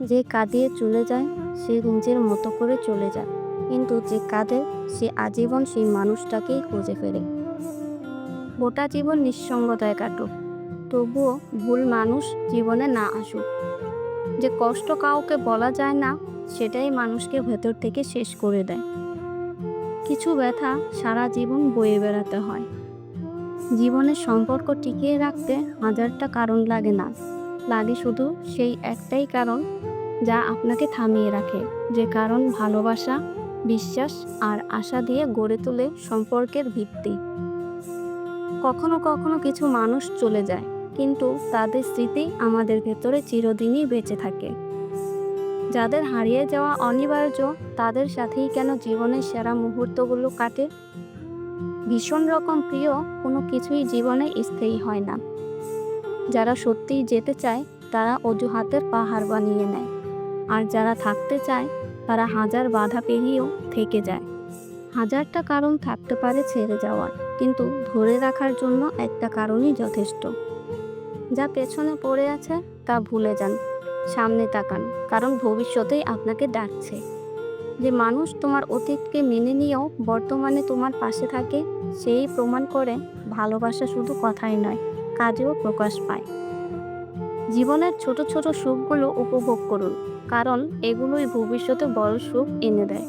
যে কাঁদিয়ে চলে যায়, সে নিজের মতো করে চলে যায়। কিন্তু যে কাঁদে, সে আজীবন সেই মানুষটাকেই খুঁজে ফেরে। গোটা জীবন নিঃসঙ্গতায় কাটুক। তবুও ভুল মানুষ জীবনে না আসুক। যে কষ্ট কাউকে বলা যায় না, সেটাই মানুষকে ভেতর থেকে শেষ করে দেয়। কিছু ব্যথা সারা জীবন বয়ে বেড়াতে হয়। জীবনের সম্পর্ক টিকিয়ে রাখতে হাজারটা কারণ লাগে না। লাগে শুধু সেই একটাই কারণ যা আপনাকে থামিয়ে রাখে। যে কারণ ভালোবাসা, বিশ্বাস আর আশা দিয়ে গড়ে তোলে সম্পর্কের ভিত্তি। কখনো কখনো কিছু মানুষ চলে যায়, কিন্তু তাদের স্মৃতি আমাদের ভেতরে চিরদিনই বেঁচে থাকে। যাদের হারিয়ে যাওয়া অনিবার্য, তাদের সাথেই কেন জীবনের সেরা মুহূর্তগুলো কাটে? ভীষণ রকম প্রিয় কোনো কিছুই জীবনে স্থায়ী হয় না। যারা সত্যিই যেতে চায়, তারা অজুহাতের পাহাড় বানিয়ে নেয়। আর যারা থাকতে চায়, তারা হাজার বাধা পেরিয়েও থেকে যায়। হাজারটা কারণ থাকতে পারে ছেড়ে যাওয়ার, কিন্তু ধরে রাখার জন্য একটা কারণই যথেষ্ট। যা পেছনে পড়ে আছে, তা ভুলে যান, সামনে তাকান, কারণ ভবিষ্যতেই আপনাকে ডাকছে। যে মানুষ তোমার অতীতকে মেনে নিয়েও বর্তমানে তোমার পাশে থাকে, সেই প্রমাণ করে ভালোবাসা শুধু কথাই নয়, কাজেও প্রকাশ পায়। জীবনের ছোট ছোট সুখগুলো উপভোগ করুন। কারণ এগুলোই ভবিষ্যতে বড় সুখ এনে দেয়।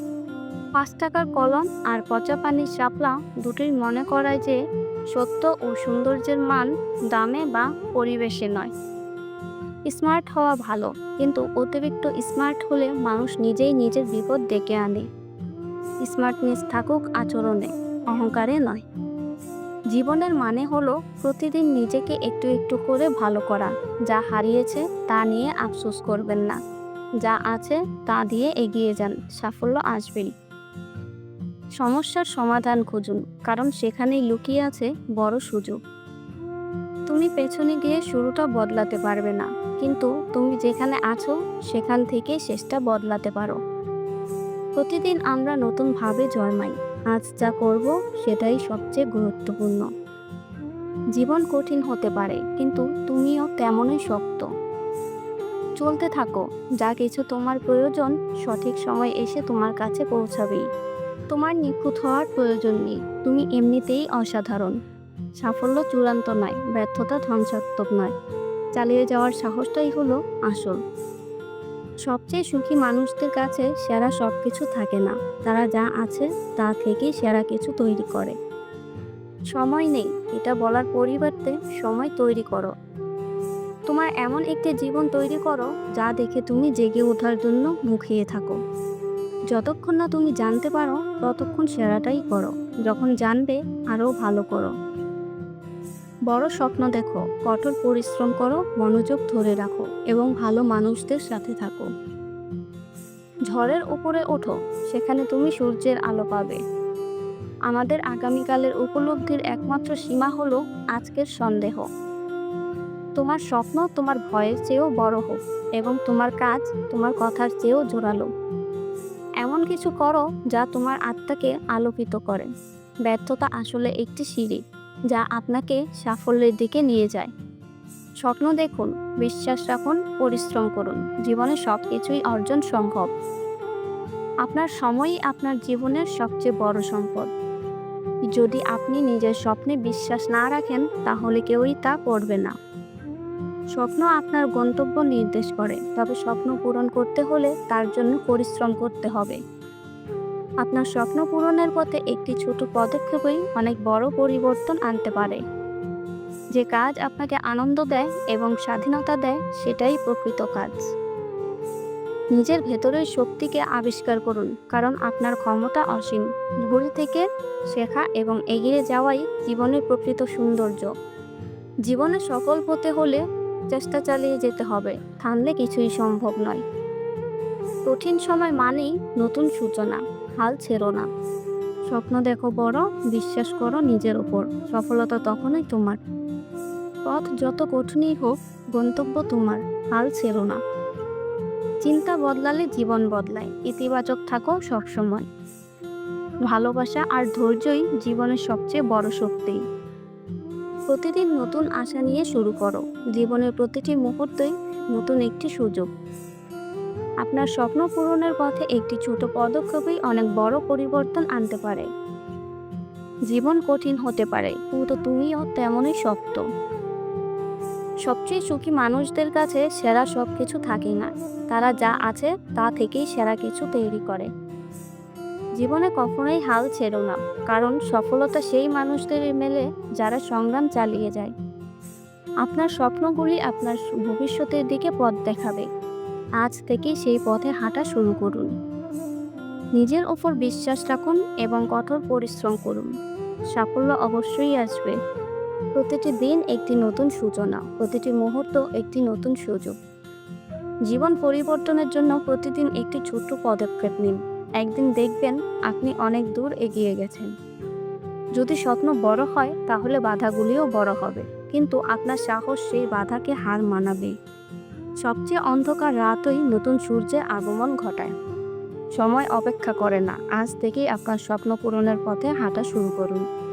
পাঁচ টাকার কলম আর পচা পানির শাপলা দুটোই মনে করায় যে সত্য ও সৌন্দর্যের মান দামে বা পরিবেশে নয়। স্মার্ট হওয়া ভালো, কিন্তু অতিরিক্ত স্মার্ট হলে মানুষ নিজেই নিজের বিপদ ডেকে আনে। স্মার্টনেস থাকুক আচরণে, অহংকারে নয়। জীবনের মানে হলো প্রতিদিন নিজেকে একটু একটু করে ভালো করা, যা হারিয়েছে তা নিয়ে আফসোস করবেন না। যা আছে তা দিয়ে এগিয়ে যান, সাফল্য আসবেই। সমস্যার সমাধান খুঁজুন, কারণ সেখানেই লুকিয়ে আছে বড় সুযোগ। তুমি পেছনে গিয়ে শুরুটা বদলাতে পারবে না, কিন্তু তুমি যেখানে আছো, সেখান থেকে শেষটা বদলাতে পারো। প্রতিদিন আমরা নতুনভাবে জন্মাই, আজ যা করব সেটাই সবচেয়ে গুরুত্বপূর্ণ। জীবন কঠিন হতে পারে, কিন্তু তুমিও তেমনই শক্ত। চলতে থাকো। যা কিছু তোমার প্রয়োজন, সঠিক সময় এসে তোমার কাছে পৌঁছাবেই তোমার নিখুঁত হওয়ার প্রয়োজন নেই। তুমি এমনিতেই অসাধারণ। সাফল্য চূড়ান্ত নয়, ব্যর্থতা ধ্বংসাত্মক নয়। চালিয়ে যাওয়ার সাহসটাই হলো আসল। সবচেয়ে সুখী মানুষদের কাছে সেরা সব কিছু থাকে না। তারা যা আছে, তা থেকেই সেরা কিছু তৈরি করে। সময় নেই। এটা বলার পরিবর্তে সময় তৈরি করো। তোমার এমন একটি জীবন তৈরি করো যা দেখে তুমি জেগে ওঠার জন্য মুখিয়ে থাকো। যতক্ষণ না তুমি জানতে পারো, ততক্ষণ সেরাটাই করো। যখন জানবে, আরও ভালো করো। বড় স্বপ্ন দেখো, কঠোর পরিশ্রম করো, মনোযোগ ধরে রাখো এবং ভালো মানুষদের সাথে থাকো। ঝড়ের উপরে ওঠো, সেখানে তুমি সূর্যের আলো পাবে। আমাদের আগামীকালের উপলব্ধির একমাত্র সীমা হলো আজকের সন্দেহ। তোমার স্বপ্ন তোমার ভয়ের চেয়েও বড় হোক এবং তোমার কাজ তোমার কথার চেয়েও জোরালো। এমন কিছু করো যা তোমার আত্মাকে আলোকিত করে। ব্যর্থতা আসলে একটি সিঁড়ি যা আপনাকে সাফল্যের দিকে নিয়ে যায়। স্বপ্ন দেখুন, বিশ্বাস রাখুন, পরিশ্রম করুন। জীবনে সব কিছুই অর্জন সম্ভব। আপনার সময়ই আপনার জীবনের সবচেয়ে বড় সম্পদ। যদি আপনি নিজের স্বপ্নে বিশ্বাস না রাখেন, তাহলে কেউই তা করবে না। স্বপ্ন আপনার গন্তব্য নির্দেশ করে, তবে স্বপ্ন পূরণ করতে হলে তার জন্য পরিশ্রম করতে হবে। আপনার স্বপ্ন পূরণের পথে একটি ছোট পদক্ষেপই অনেক বড় পরিবর্তন আনতে পারে। যে কাজ আপনাকে আনন্দ দেয় এবং স্বাধীনতা দেয়, সেটাই প্রকৃত কাজ। নিজের ভেতরের শক্তিকে আবিষ্কার করুন, কারণ আপনার ক্ষমতা অসীম। ভুল থেকে শেখা এবং এগিয়ে যাওয়াই জীবনের প্রকৃত সৌন্দর্য। জীবনে সফল হতে হলে চেষ্টা চালিয়ে যেতে হবে। থামলে কিছুই সম্ভব নয়। কঠিন সময় মানেই নতুন সূচনা, হাল ছেড়ো না। স্বপ্ন দেখো বড়, বিশ্বাস করো নিজের ওপর সফলতা তখনই তোমার। পথ যত কঠিনই হোক, গন্তব্য তোমার, হাল ছেড়ো না। চিন্তা বদলালে জীবন বদলায়, ইতিবাচক থাকো সবসময়। ভালোবাসা আর ধৈর্যই জীবনের সবচেয়ে বড় শক্তি। প্রতিদিন নতুন আশা নিয়ে শুরু করো। জীবনের প্রতিটি মুহূর্তেই নতুন একটি সুযোগ। আপনার স্বপ্ন পূরণের পথে একটি ছোট পদক্ষেপই অনেক বড় পরিবর্তন আনতে পারে। জীবন কঠিন হতে পারে, কিন্তু তুমিও তেমনই শক্ত। সবচেয়ে সুখী মানুষদের কাছে সেরা সব কিছু থাকে না। তারা যা আছে তা থেকেই সেরা কিছু তৈরি করে। জীবনে কখনোই হাল ছেড়ো না, কারণ সফলতা সেই মানুষদের মেলে যারা সংগ্রাম চালিয়ে যায়। আপনার স্বপ্নগুলি আপনার ভবিষ্যতের দিকে পথ দেখাবে। আজ থেকেই সেই পথে হাঁটা শুরু করুন। নিজের ওপর বিশ্বাস রাখুন এবং কঠোর পরিশ্রম করুন। সাফল্য অবশ্যই আসবে। প্রতিটি দিন একটি নতুন সূচনা, প্রতিটি মুহূর্ত একটি নতুন সুযোগ। জীবন পরিবর্তনের জন্য প্রতিদিন একটি ছোট্ট পদক্ষেপ নিন। একদিন দেখবেন আপনি অনেক দূর এগিয়ে গেছেন। যদি স্বপ্ন বড় হয়, তাহলে বাধাগুলিও বড় হবে। কিন্তু আপনার সাহস সেই বাধাকে হার মানাবে। সবচেয়ে অন্ধকার রাতই নতুন সূর্যের আগমন ঘটায়। সময় অপেক্ষা করে না। আজ থেকেই আপনার স্বপ্ন পূরণের পথে হাঁটা শুরু করুন।